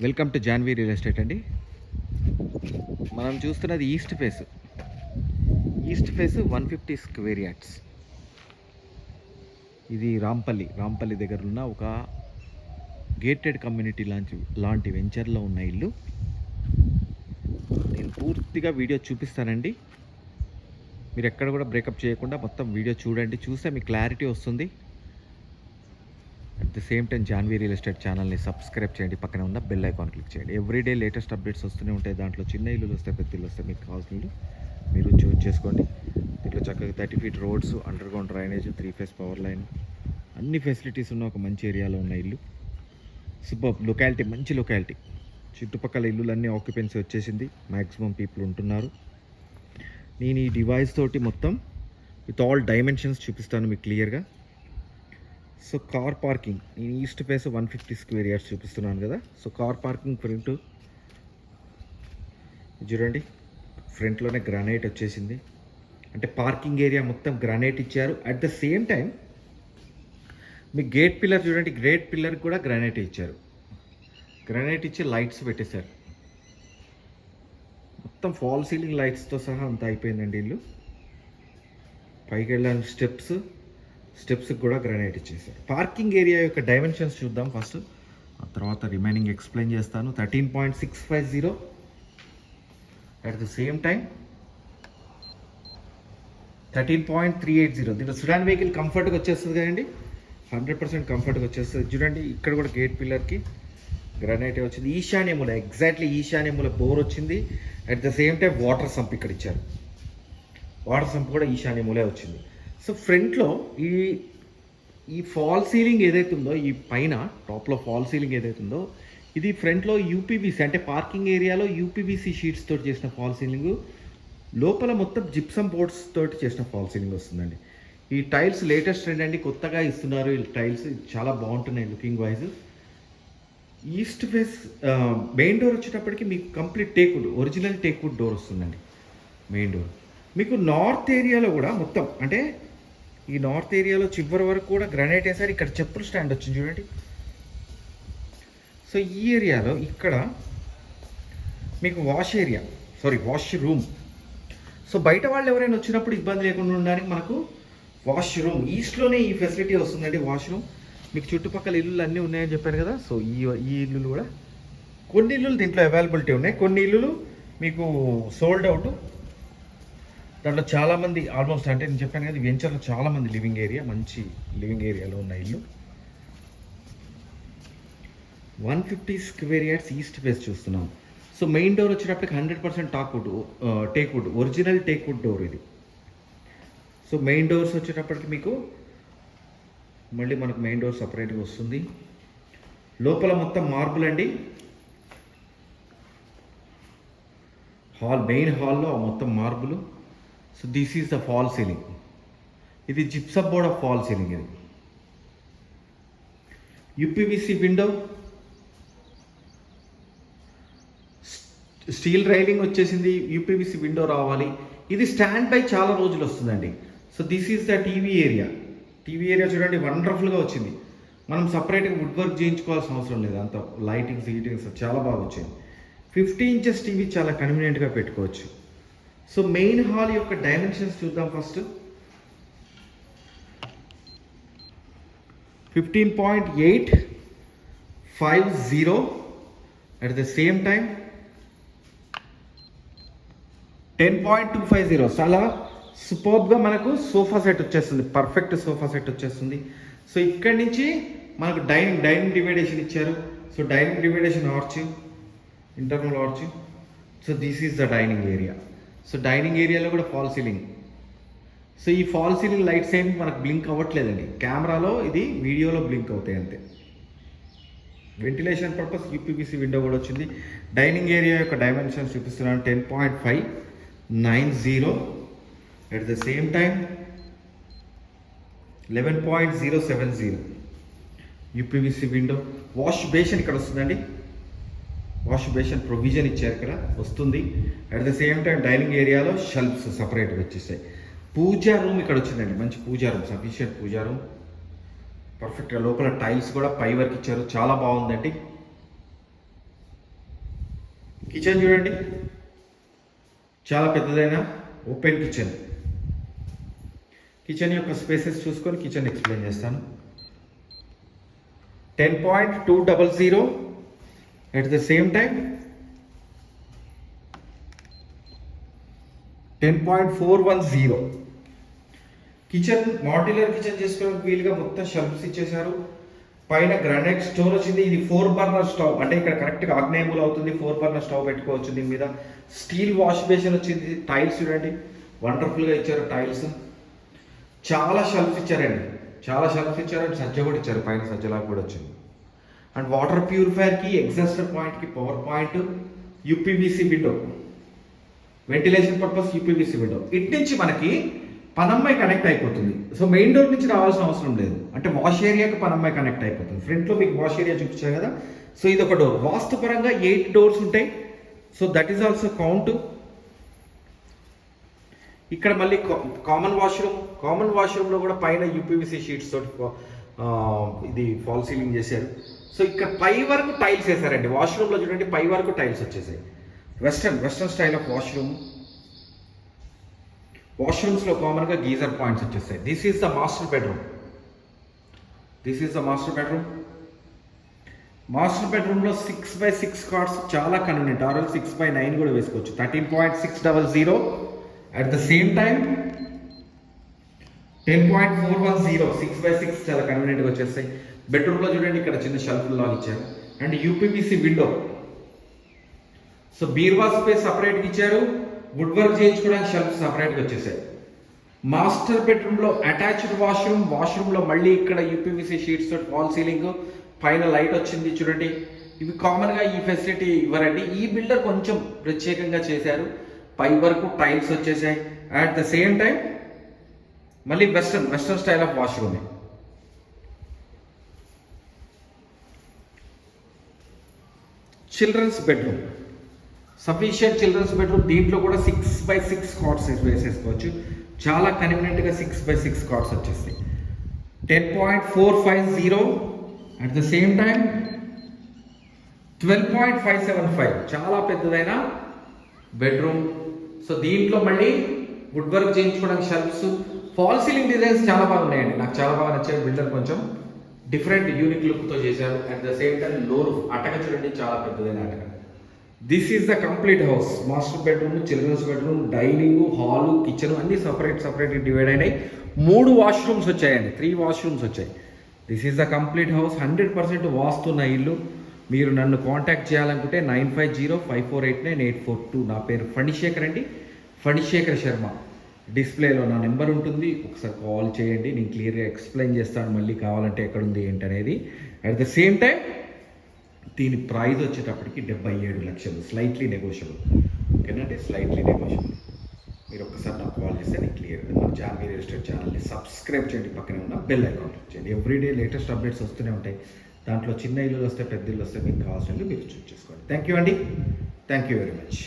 Welcome to Janvi real estate అండి. మనం చూస్తున్నది east face. East face one fifty square yards. ఇది రాంపల్లి. రాంపల్లి దగ్గర ఉన్న ఒక గేటెడ్ కమ్యూనిటీ లాంటి లాంటి వెంచర్లో ఉన్న ఇల్లు. నేను పూర్తిగా వీడియో చూపిస్తానండి. మీరు ఎక్కడ కూడా బ్రేకప్ చేయకుండా మొత్తం వీడియో చూడండి. చూస్తే మీకు క్లారిటీ వస్తుంది. At the same time Janvi real estate ఛానల్ని సబ్స్క్రైబ్ చేయండి. పక్కన ఉన్న బెల్ ఐకాన్ క్లిక్ చేయండి. ఎవ్రీడే లేటెస్ట్ అప్డేట్స్ వస్తూనే ఉంటాయి. దాంట్లో చిన్న ఇల్లులు వస్తాయి పెద్ద ఇల్లు వస్తాయి. మీకు కావాల్సిన ఇల్లు మీరు చూజ్ చేసుకోండి. దీంట్లో చక్కగా thirty feet roads underground drainage three phase power line అన్ని ఫెసిలిటీస్ ఉన్న ఒక మంచి ఏరియాలో ఉన్న ఇల్లు. సూపర్ లొకాలిటీ మంచి లొకాలిటీ చుట్టుపక్కల ఇల్లులన్నీ ఆక్యుపెన్సీ వచ్చేసింది. మ్యాక్సిమం పీపుల్ ఉంటున్నారు. నేను ఈ డివైస్ తోటి మొత్తం విత్ ఆల్ డైమెన్షన్స్ చూపిస్తాను మీకు క్లియర్గా సో కార్ పార్కింగ్ నేను east face one fifty square yards చూపిస్తున్నాను కదా. సో కార్ పార్కింగ్ ఫ్రంట్ చూడండి ఫ్రంట్లోనే గ్రానైట్ వచ్చేసింది. అంటే పార్కింగ్ ఏరియా మొత్తం గ్రానైట్ ఇచ్చారు. అట్ ద సేమ్ టైం మీ గేట్ పిల్లర్ చూడండి గ్రేట్ పిల్లర్ కూడా గ్రానైట్ ఇచ్చారు. గ్రానైట్ ఇచ్చి లైట్స్ పెట్టేశారు. మొత్తం ఫాల్ సీలింగ్ లైట్స్తో సహా అంతా అయిపోయిందండి ఇల్లు. పైకి వెళ్ళాను స్టెప్స్ స్టెప్స్కి కూడా గ్రానైట్ ఇచ్చేసారు. పార్కింగ్ ఏరియా యొక్క డైమెన్షన్స్ చూద్దాం ఫస్ట్. ఆ తర్వాత రిమైనింగ్ ఎక్స్ప్లెయిన్ చేస్తాను. Thirteen point six five zero at the same time thirteen point three eight zero. దీంట్లో సుడాన్ వెహికల్ కంఫర్ట్గా వచ్చేస్తుంది కదండి. హండ్రెడ్ పర్సెంట్ కంఫర్ట్గా వచ్చేస్తుంది. చూడండి ఇక్కడ కూడా గేట్ పిల్లర్కి గ్రానైట్ వచ్చింది. ఈశాన్యముల ఎగ్జాక్ట్లీ ఈశాన్యముల బోర్ వచ్చింది. At the same time water sump ఇక్కడ ఇచ్చారు. వాటర్ సంప్ కూడా ఈశాన్యములే వచ్చింది. సో ఫ్రంట్లో ఈ ఈ ఫాల్ సీలింగ్ ఏదైతే ఉందో ఈ పైన టాప్లో ఫాల్ సీలింగ్ ఏదైతే ఉందో ఇది ఫ్రంట్లో యూపీవీసీ అంటే పార్కింగ్ ఏరియాలో యూపీవీసీ షీట్స్ తోటి చేసిన ఫాల్ సీలింగ్ లోపల మొత్తం జిప్సమ్ బోర్డ్స్ తోటి చేసిన ఫాల్ సీలింగ్ వస్తుందండి. ఈ టైల్స్ లేటెస్ట్ ట్రెండ్ అండి కొత్తగా ఇస్తున్నారు ఈ టైల్స్ చాలా బాగుంటున్నాయి looking wise. East face main door వచ్చేటప్పటికి మీకు complete teakwood original teakwood door వస్తుందండి మెయిన్ డోర్. మీకు నార్త్ ఏరియాలో కూడా మొత్తం అంటే ఈ నార్త్ ఏరియాలో చివరి వరకు కూడా గ్రానైట్ వేసారు. ఇక్కడ చెప్పులు స్టాండ్ వచ్చింది చూడండి. సో ఈ ఏరియాలో ఇక్కడ మీకు wash area sorry washroom. So బయట వాళ్ళు ఎవరైనా వచ్చినప్పుడు ఇబ్బంది లేకుండా ఉండడానికి మనకు వాష్ రూమ్. ఈస్ట్లోనే ఈ ఫెసిలిటీ వస్తుందండి వాష్ రూమ్. మీకు చుట్టుపక్కల ఇల్లులు అన్నీ ఉన్నాయని చెప్పాను కదా. సో ఈ ఈ ఇల్లులు కూడా. కొన్ని ఇల్లులు దీంట్లో అవైలబిలిటీ ఉన్నాయి. కొన్ని ఇల్లులు మీకు సోల్డ్ అవుట్ దాంట్లో చాలామంది ఆల్మోస్ట్ అంటే నేను చెప్పాను కదా వెంచర్లో చాలామంది లివింగ్ ఏరియా మంచి లివింగ్ ఏరియాలో ఉన్న ఇల్లు. One fifty square yards east face చూస్తున్నాం. సో మెయిన్ డోర్ వచ్చేటప్పటికి hundred percent teak teakwood original teakwood door ఇది. సో మెయిన్ డోర్స్ వచ్చేటప్పటికి మీకు మళ్ళీ మనకు మెయిన్ డోర్ సపరేట్గా వస్తుంది. లోపల మొత్తం మార్బుల్ అండి. హాల్ మెయిన్ హాల్లో మొత్తం marble so this is the fall ceiling ఇది gypsum board of fall ceiling ఇది యూపీవీసీ విండో స్టీల్ రైలింగ్ వచ్చేసింది. యూపీవీసీ విండో రావాలి. ఇది స్టాండ్ బై చాలా రోజులు వస్తుందండి. So this is the TV area TV area చూడండి వండర్ఫుల్గా వచ్చింది. మనం సపరేట్గా వుడ్ వర్క్ చేయించుకోవాల్సిన అవసరం లేదు. అంత లైటింగ్స్ హీటింగ్స్ చాలా బాగా వచ్చింది ఫిఫ్టీ ఇంచెస్ టీవీ చాలా కన్వీనియంట్గా పెట్టుకోవచ్చు. సో మెయిన్ హాల్ యొక్క డైమెన్షన్స్ చూద్దాం first. Fifteen point eight five zero at the same time ten point two five zero చాలా సూపర్బ్గా మనకు సోఫా సెట్ వచ్చేస్తుంది. పర్ఫెక్ట్ సోఫా సెట్ వచ్చేస్తుంది. సో ఇక్కడి నుంచి మనకు డైనింగ్ డైనింగ్ డివైడేషన్ ఇచ్చారు. So dining division arch internal arch so this is the dining area so dining ఏరియాలో కూడా ఫాల్ సీలింగ్. సో ఈ ఫాల్ సీలింగ్ లైట్స్ ఏమి మనకు బ్లింక్ అవ్వట్లేదండి. కెమెరాలో ఇది వీడియోలో బ్లింక్ అవుతాయి అంతే. వెంటిలేషన్ పర్పస్ యూపీపీసీ విండో కూడా వచ్చింది. డైనింగ్ ఏరియా యొక్క డైమెన్షన్స్ చూపిస్తున్నాను. Ten point five nine zero at the same time eleven point zero seven zero UPVC window wash basin ఇక్కడ వస్తుందండి. వాష్ బేషన్ ప్రొవిజన్ ఇచ్చారు ఇక్కడ వస్తుంది. At the same time dining ఏరియాలో షెల్ఫ్స్ సపరేట్గా వచ్చేసాయి. పూజా రూమ్ ఇక్కడ వచ్చిందండి మంచి puja room sufficient puja room పర్ఫెక్ట్గా లోపల టైల్స్ కూడా పై వరకు ఇచ్చారు చాలా బాగుందండి. కిచెన్ చూడండి. చాలా పెద్దదైన ఓపెన్ కిచెన్ కిచెన్ యొక్క స్పేసెస్ చూసుకొని కిచెన్ ఎక్స్ప్లెయిన్ చేస్తాను. Ten point two double zero at the same time ten point four one zero kitchen modular kitchen చేసుకోవడానికి వీలుగా మొత్తం షెల్ఫ్స్ ఇచ్చేశారు. పైన గ్రానైట్ స్టోర్ వచ్చింది. ఇది ఫోర్ బర్నర్ స్టవ్ అంటే ఇక్కడ కరెక్ట్గా ఆగ్నేయములు అవుతుంది. ఫోర్ బర్నర్ స్టవ్ పెట్టుకోవచ్చు దీని మీద. స్టీల్ వాష్ బేసిన్ వచ్చింది. టైల్స్ చూడండి. వండర్ఫుల్గా ఇచ్చారు టైల్స్ చాలా షెల్ఫ్ ఇచ్చారండి. చాలా షెల్ఫ్ ఇచ్చారు. అండ్ సజ్జ కూడా ఇచ్చారు. పైన సజ్జలాగా కూడా వచ్చింది. అండ్ వాటర్ ప్యూరిఫైయర్కి ఎగ్జాస్టర్ పాయింట్కి power point UPVC window. Ventilation purpose UPVC window. ఇటు నుంచి మనకి పనమ్మాయి కనెక్ట్ అయిపోతుంది. సో మెయిన్ డోర్ నుంచి రావాల్సిన అవసరం లేదు. అంటే వాష్ ఏరియాకి పనమ్మాయి కనెక్ట్ అయిపోతుంది. ఫ్రంట్లో మీకు వాష్ ఏరియా చూపించారు కదా. సో ఇది ఒక డోర్ వాస్తుపరంగా ఎయిట్ డోర్స్ ఉంటాయి. So that is also count ఇక్కడ మళ్ళీ కామన్ వాష్రూమ్ కామన్ వాష్రూమ్లో కూడా పైన యూపీవీసీ షీట్స్ తోటి ఇది ఫాల్ సీలింగ్ చేశారు. సో ఇక్కడ పై వరకు టైల్స్ వేసారండి వాష్రూమ్లో చూడండి పై వరకు టైల్స్ వచ్చేసాయి. Western western style of washroom వాష్రూమ్స్లో కామన్గా గీజర్ పాయింట్స్ వచ్చేస్తాయి. This is the master bedroom this is the master bedroom master బెడ్రూమ్లో సిక్స్ బై సిక్స్ కార్డ్స్ చాలా convenient RL six by nine కూడా వేసుకోవచ్చు. Thirteen point six double zero at the same time ten point four one zero six by six చాలా కన్వీనియంట్గా వచ్చేస్తాయి. బెడ్రూమ్లో చూడండి ఇక్కడ చిన్న షెల్ఫ్ లాగా ఇచ్చారు. అండ్ యూపీబీసీ విండో సో బీర్వా స్పేస్ సపరేట్గా ఇచ్చారు. వుడ్ వర్క్ చేయించుకోవడానికి షెల్ఫ్ సపరేట్గా వచ్చేసాయి. మాస్టర్ బెడ్రూమ్లో అటాచ్డ్ వాష్రూమ్ వాష్రూమ్లో మళ్ళీ ఇక్కడ యూపీవీసీ షీట్స్ తోటి వాల్ సీలింగ్ పైన లైట్ వచ్చింది చూడండి. ఇవి కామన్గా ఈ ఫెసిలిటీ ఇవ్వరండి. ఈ బిల్డర్ కొంచెం ప్రత్యేకంగా చేశారు. పై వరకు టైల్స్ వచ్చేసాయి. అట్ ద సేమ్ టైం మళ్ళీ western western style of washroom. Children's bedroom. Sufficient children's bedroom దీంట్లో కూడా సిక్స్ బై సిక్స్ కార్డ్స్ వేసేసుకోవచ్చు. చాలా కన్వీనియంట్గా సిక్స్ బై సిక్స్ కార్డ్స్ వచ్చేస్తాయి. Ten point four five zero at the same time twelve point five seven five చాలా పెద్దదైన bedroom so దీంట్లో మళ్ళీ వుడ్ వర్క్ చేయించుకోవడానికి షెల్ఫ్స్ ఫాల్ సీలింగ్ డిజైన్స్ చాలా బాగున్నాయండి నాకు చాలా బాగా నచ్చాయి. బిల్డర్ కొంచెం డిఫరెంట్ యూనిక్ లుక్తో చేశారు. అట్ ద సేమ్ టైం లోర్ అటక చూడండి చాలా పెద్దదైన అటక. This is the complete house master bedroom children's bedroom dining hall kitchen అన్ని సపరేట్ సపరేట్ డివైడ్ అయినాయి. మూడు వాష్రూమ్స్ వచ్చాయండి. త్రీ వాష్రూమ్స్ వచ్చాయి. This is the complete house hundred percent వాస్తున్న ఇల్లు. మీరు నన్ను కాంటాక్ట్ చేయాలనుకుంటే nine five zero five four eight nine eight four two నా పేరు ఫణిశేఖర్ అండి. ఫణిశేఖర్ శర్మ. డిస్ప్లేలో నా నెంబర్ ఉంటుంది. ఒకసారి కాల్ చేయండి. నేను క్లియర్గా ఎక్స్ప్లెయిన్ చేస్తాను మళ్ళీ కావాలంటే ఎక్కడుంది ఏంటనేది. అట్ ద సేమ్ టైం దీని ప్రైజ్ వచ్చేటప్పటికి డెబ్బై ఏడు లక్షలు. స్లైట్లీ నెగోషియబుల్ ఓకేనంటే స్లైట్లీ నెగోషియబుల్ మీరు ఒక్కసారి నాకు కాల్ చేస్తే నేను క్లియర్ మన జాన్వీ రియల్ ఛానల్ని సబ్స్క్రైబ్ చేయండి. పక్కనే ఉన్న బెల్ ఐకాన్ క్లిక్ చేయండి. ఎవ్రీడే లేటెస్ట్ అప్డేట్స్ వస్తూనే ఉంటాయి. దాంట్లో చిన్న ఇల్లు వస్తే పెద్ద ఇల్లు వస్తే మీకు కావాల్సిన మీరు చూస్ చేసుకోండి. థ్యాంక్ యూ అండి. Thank you very much